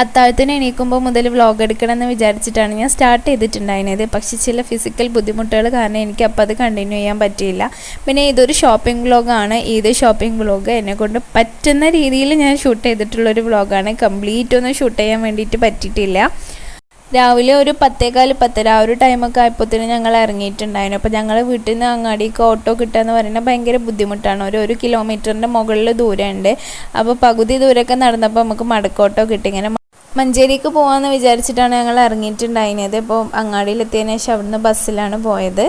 അത്താഴത്തിന് എണീക്കുമ്പോൾ മുതൽ വ്ളോഗ് എടുക്കണം എന്ന് വിചാരിച്ചിട്ടാണ് ഞാൻ സ്റ്റാർട്ട് ചെയ്തിട്ടുണ്ടായിരുന്നത്. പക്ഷേ ചില ഫിസിക്കൽ ബുദ്ധിമുട്ടുകൾ കാരണം എനിക്ക് അപ്പോൾ അത് കണ്ടിന്യൂ ചെയ്യാൻ പറ്റിയില്ല. പിന്നെ ഇതൊരു ഷോപ്പിംഗ് വ്ളോഗാണ് ഏത് ഷോപ്പിംഗ് വ്ളോഗ് എന്നെക്കൊണ്ട് പറ്റുന്ന രീതിയിൽ ഞാൻ ഷൂട്ട് ചെയ്തിട്ടുള്ളൊരു വ്ളോഗാണ് കംപ്ലീറ്റ് ഒന്നും ഷൂട്ട് ചെയ്യാൻ വേണ്ടിയിട്ട് പറ്റിയിട്ടില്ല. രാവിലെ ഒരു പത്തേകാൽ പത്തര ആ ഒരു ടൈമൊക്കെ ആയപ്പോഴത്തേനും ഞങ്ങൾ ഇറങ്ങിയിട്ടുണ്ടായിരുന്നു. അപ്പോൾ ഞങ്ങൾ വീട്ടിൽ നിന്ന് അങ്ങാടിക്ക് ഓട്ടോ കിട്ടുക എന്ന് പറയുന്നത് ഭയങ്കര ബുദ്ധിമുട്ടാണ്. ഒരു ഒരു കിലോമീറ്ററിന്റെ മുകളിൽ ദൂരമുണ്ട് അപ്പോൾ പകുതി ദൂരമൊക്കെ നടന്നപ്പോൾ നമുക്ക് മടക്കോട്ടോ കിട്ടി. ഇങ്ങനെ മഞ്ചേരിക്ക് പോകാമെന്ന് വിചാരിച്ചിട്ടാണ് ഞങ്ങൾ ഇറങ്ങിയിട്ടുണ്ടായിരുന്നത്. ഇപ്പോൾ അങ്ങാടിയിലെത്തിയതിനു ശേഷം അവിടുന്ന് ബസ്സിലാണ് പോയത്.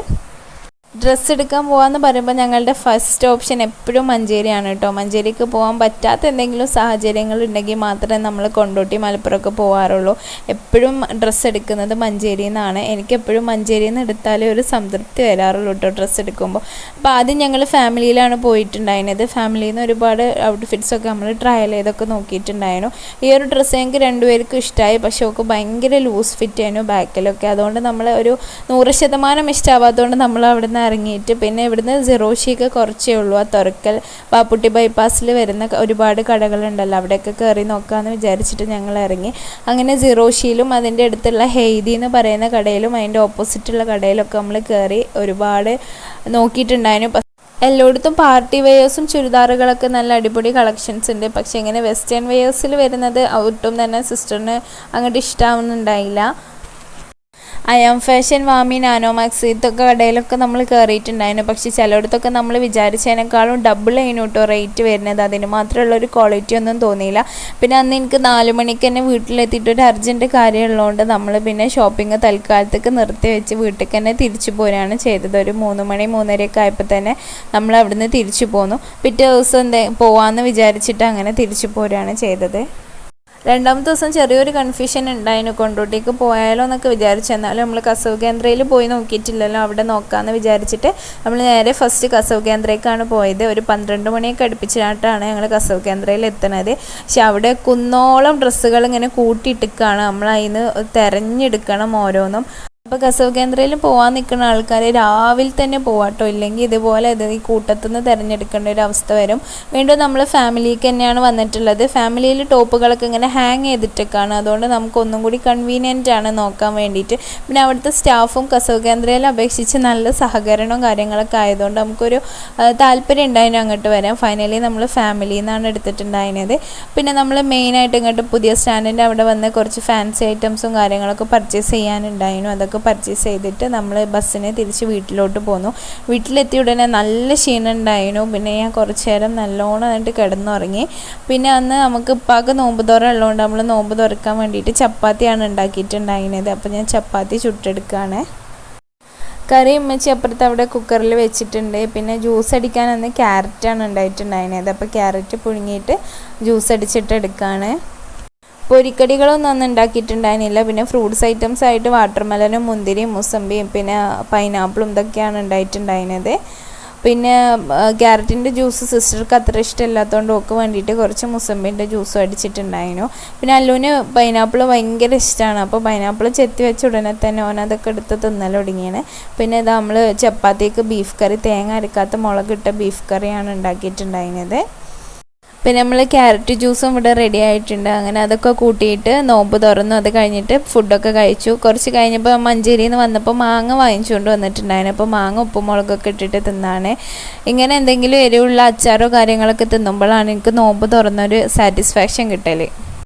ഡ്രസ്സ് എടുക്കാൻ പോകാമെന്ന് പറയുമ്പോൾ ഞങ്ങളുടെ ഫസ്റ്റ് ഓപ്ഷൻ എപ്പോഴും മഞ്ചേരിയാണ് കേട്ടോ മഞ്ചേരിക്ക് പോകാൻ പറ്റാത്ത എന്തെങ്കിലും സാഹചര്യങ്ങൾ ഉണ്ടെങ്കിൽ മാത്രമേ നമ്മൾ കൊണ്ടോട്ടി മലപ്പുറമൊക്കെ പോകാറുള്ളൂ എപ്പോഴും ഡ്രസ്സ് എടുക്കുന്നത് മഞ്ചേരിയിൽ നിന്നാണ് എനിക്കെപ്പോഴും മഞ്ചേരിയിൽ നിന്ന് എടുത്താലേ ഒരു സംതൃപ്തി വരാറുള്ളൂ കേട്ടോ ഡ്രസ്സ് എടുക്കുമ്പോൾ അപ്പോൾ ആദ്യം ഞങ്ങൾ ഫാമിലിയിലാണ് പോയിട്ടുണ്ടായിരുന്നത്. ഫാമിലിയിൽ നിന്ന് ഒരുപാട് ഔട്ട്ഫിറ്റ്സൊക്കെ നമ്മൾ ട്രയൽ ചെയ്തൊക്കെ നോക്കിയിട്ടുണ്ടായിരുന്നു. ഈ ഒരു ഡ്രസ്സ് ഞങ്ങൾക്ക് രണ്ടുപേർക്കും ഇഷ്ടമായി പക്ഷേ ഒക്കെ ഭയങ്കര ലൂസ് ഫിറ്റ് ആയിരുന്നു ബാക്കിലൊക്കെ. അതുകൊണ്ട് നമ്മൾ ഒരു നൂറ് ശതമാനം ഇഷ്ടമാവാത്തതുകൊണ്ട് നമ്മൾ അവിടെ നിന്ന് ഇറങ്ങിയിട്ട് പിന്നെ ഇവിടുന്ന് സിറോഷിയൊക്കെ കുറച്ചേ ഉള്ളൂ ആ തുറക്കൽ. പാപ്പുട്ടി ബൈപ്പാസിൽ വരുന്ന ഒരുപാട് കടകളുണ്ടല്ലോ അവിടെയൊക്കെ കയറി നോക്കാമെന്ന് വിചാരിച്ചിട്ട് ഞങ്ങൾ ഇറങ്ങി. അങ്ങനെ സിറോഷിയിലും അതിന്റെ അടുത്തുള്ള ഹെയ്തി എന്ന് പറയുന്ന കടയിലും അതിന്റെ ഓപ്പോസിറ്റുള്ള കടയിലൊക്കെ നമ്മൾ കയറി ഒരുപാട് നോക്കിയിട്ടുണ്ടായിരുന്നു. എല്ലായിടത്തും പാർട്ടി വെയേഴ്സും ചുരിദാറുകളൊക്കെ നല്ല അടിപൊളി കളക്ഷൻസ് ഉണ്ട്. പക്ഷേ ഇങ്ങനെ വെസ്റ്റേൺ വെയേഴ്സിൽ വരുന്നത് ഒട്ടും തന്നെ സിസ്റ്ററിന് അങ്ങോട്ട് ഇഷ്ടമാവുന്നുണ്ടായില്ല അയാം ഫാഷൻ വാമി നാനോമാക്സ് ഇതൊക്കെ കടയിലൊക്കെ നമ്മൾ കയറിയിട്ടുണ്ടായിരുന്നു പക്ഷെ ചിലയിടത്തൊക്കെ നമ്മൾ വിചാരിച്ചതിനേക്കാളും ഡബിൾ ആയിരുന്നു കേട്ടോ റേറ്റ് വരുന്നത്. അതിന് മാത്രമുള്ള ഒരു ക്വാളിറ്റി ഒന്നും തോന്നിയില്ല. പിന്നെ അന്ന് എനിക്ക് നാല് മണിക്ക് തന്നെ വീട്ടിലെത്തിയിട്ട് ഒരു അർജന്റ് കാര്യമുള്ളതുകൊണ്ട് നമ്മൾ പിന്നെ ഷോപ്പിംഗ് തൽക്കാലത്തേക്ക് നിർത്തി വെച്ച് വീട്ടിൽ തന്നെ തിരിച്ചു പോരുകയാണ് ചെയ്തത്. ഒരു മൂന്ന് മണി മൂന്നരയൊക്കെ ആയപ്പോൾ തന്നെ നമ്മൾ അവിടുന്ന് തിരിച്ചു പോന്നു. പിറ്റേ ദിവസം എന്തേ പോവാമെന്ന് വിചാരിച്ചിട്ട് അങ്ങനെ തിരിച്ചു പോരുകയാണ് ചെയ്തത്. രണ്ടാമത്തെ ദിവസം ചെറിയൊരു കൺഫ്യൂഷൻ ഉണ്ടായിരുന്നു കൊണ്ടോട്ടേക്ക് പോയാലോ എന്നൊക്കെ വിചാരിച്ചു. എന്നാലും നമ്മൾ കസവ് കേന്ദ്രയിൽ പോയി നോക്കിയിട്ടില്ലല്ലോ. അവിടെ നോക്കാമെന്ന് വിചാരിച്ചിട്ട് നമ്മൾ നേരെ ഫസ്റ്റ് കസവ് കേന്ദ്രയ്ക്കാണ് പോയത്. ഒരു പന്ത്രണ്ട് മണിയൊക്കെ അടുപ്പിച്ചിട്ടാണ് ഞങ്ങൾ കസവ് കേന്ദ്രയിൽ എത്തുന്നത് പക്ഷെ അവിടെ കുന്നോളം ഡ്രസ്സുകൾ ഇങ്ങനെ കൂട്ടിയിട്ടിക്കാണ്. നമ്മൾ അതിന് തിരഞ്ഞെടുക്കണം ഓരോന്നും. അപ്പോൾ കസവ് കേന്ദ്രയിൽ പോവാൻ നിൽക്കുന്ന ആൾക്കാർ രാവിലെ തന്നെ പോവാട്ടോ. ഇല്ലെങ്കിൽ ഇതുപോലെ ഇത് ഈ കൂട്ടത്തു നിന്ന് തിരഞ്ഞെടുക്കേണ്ട ഒരു അവസ്ഥ വരും. വീണ്ടും നമ്മൾ ഫാമിലിക്ക് തന്നെയാണ് വന്നിട്ടുള്ളത്. ഫാമിലിയിൽ ടോപ്പുകളൊക്കെ ഇങ്ങനെ ഹാങ് ചെയ്തിട്ടൊക്കെയാണ് അതുകൊണ്ട് നമുക്ക് ഒന്നും കൂടി കൺവീനിയന്റ് ആണ് നോക്കാൻ വേണ്ടിയിട്ട്. പിന്നെ അവിടുത്തെ സ്റ്റാഫും കസവ് കേന്ദ്രയിൽ അപേക്ഷിച്ച് നല്ല സഹകരണവും കാര്യങ്ങളൊക്കെ ആയതുകൊണ്ട് നമുക്കൊരു താല്പര്യം ഉണ്ടായിരുന്നു അങ്ങോട്ട് വരാം ഫൈനലി നമ്മൾ ഫാമിലിയിൽ നിന്നാണ് എടുത്തിട്ടുണ്ടായിരുന്നത് പിന്നെ നമ്മൾ മെയിനായിട്ട് ഇങ്ങോട്ട് പുതിയ സ്റ്റാൻഡിന്റെ അവിടെ വന്ന് കുറച്ച് ഫാൻസി ഐറ്റംസും കാര്യങ്ങളൊക്കെ പർച്ചേസ് ചെയ്യാനുണ്ടായിരുന്നു അതൊക്കെ പർച്ചേസ് ചെയ്തിട്ട് നമ്മൾ ബസ്സിനെ തിരിച്ച് വീട്ടിലോട്ട് പോന്നു. വീട്ടിലെത്തിയ ഉടനെ നല്ല ക്ഷീണം ഉണ്ടായിരുന്നു പിന്നെ ഞാൻ കുറച്ച് നേരം നല്ലോണം എന്നിട്ട് കിടന്നുറങ്ങി. പിന്നെ അന്ന് നമുക്ക് ഇപ്പാക്ക് നോമ്പ് തുറ ഉള്ളതുകൊണ്ട് നമ്മൾ നോമ്പ് തുറക്കാൻ വേണ്ടിയിട്ട് ചപ്പാത്തിയാണ് ഉണ്ടാക്കിയിട്ടുണ്ടായിരുന്നത്. അപ്പോൾ ഞാൻ ചപ്പാത്തി ചുട്ടെടുക്കുകയാണ് കറി ഉമ്മച്ചി അപ്പുറത്ത് അവിടെ കുക്കറിൽ വെച്ചിട്ടുണ്ട്. പിന്നെ ജ്യൂസ് അടിക്കാൻ അന്ന് ക്യാരറ്റാണ് ഉണ്ടായിട്ടുണ്ടായിരുന്നത്. അപ്പോൾ ക്യാരറ്റ് പുഴുങ്ങിയിട്ട് ജ്യൂസ് അടിച്ചിട്ട് എടുക്കുകയാണ് പൊരിക്കടികളൊന്നും അന്ന് ഉണ്ടാക്കിയിട്ടുണ്ടായിരുന്നില്ല. പിന്നെ ഫ്രൂട്ട്സ് ഐറ്റംസ് ആയിട്ട് വാട്ടർമെലനും മുന്തിരിയും മുസമ്പിയും പിന്നെ പൈനാപ്പിളും ഇതൊക്കെയാണ് ഉണ്ടായിട്ടുണ്ടായിരുന്നത്. പിന്നെ ക്യാരറ്റിന്റെ ജ്യൂസ് സിസ്റ്റർക്ക് അത്ര ഇഷ്ടമില്ലാത്തതുകൊണ്ട് ഓക്ക് വേണ്ടിയിട്ട് കുറച്ച് മുസമ്പിന്റെ ജ്യൂസും അടിച്ചിട്ടുണ്ടായിരുന്നു. പിന്നെ അല്ലുവിന് പൈനാപ്പിൾ ഭയങ്കര ഇഷ്ടമാണ് അപ്പോൾ പൈനാപ്പിൾ ചെത്തി വെച്ച ഉടനെ തന്നെ ഓൻ അതൊക്കെ എടുത്ത് തിന്നൽ തുടങ്ങിയാണ്. പിന്നെ ഇത് നമ്മൾ ചപ്പാത്തിക്ക് ബീഫ് കറി തേങ്ങ അരക്കാത്ത മുളകിട്ട ബീഫ് കറിയാണ് ഉണ്ടാക്കിയിട്ടുണ്ടായിരുന്നത്. പിന്നെ നമ്മൾ ക്യാരറ്റ് ജ്യൂസും ഇവിടെ റെഡി ആയിട്ടുണ്ട്. അങ്ങനെ അതൊക്കെ കൂട്ടിയിട്ട് നോമ്പ് തുറന്നു. അത് കഴിഞ്ഞിട്ട് ഫുഡൊക്കെ കഴിച്ചു. കുറച്ച് കഴിഞ്ഞപ്പോൾ മഞ്ചേരിയിൽ നിന്ന് വന്നപ്പോൾ മാങ്ങ വാങ്ങിച്ചുകൊണ്ട് വന്നിട്ടുണ്ടായിരുന്നു. അപ്പോൾ മാങ്ങ ഉപ്പും മുളകൊക്കെ ഇട്ടിട്ട് തിന്നാണ്. ഇങ്ങനെ എന്തെങ്കിലും എരിവുള്ള അച്ചാറോ കാര്യങ്ങളൊക്കെ തിന്നുമ്പോഴാണ് എനിക്ക് നോമ്പ് തുറന്നൊരു സാറ്റിസ്ഫാക്ഷൻ കിട്ടൽ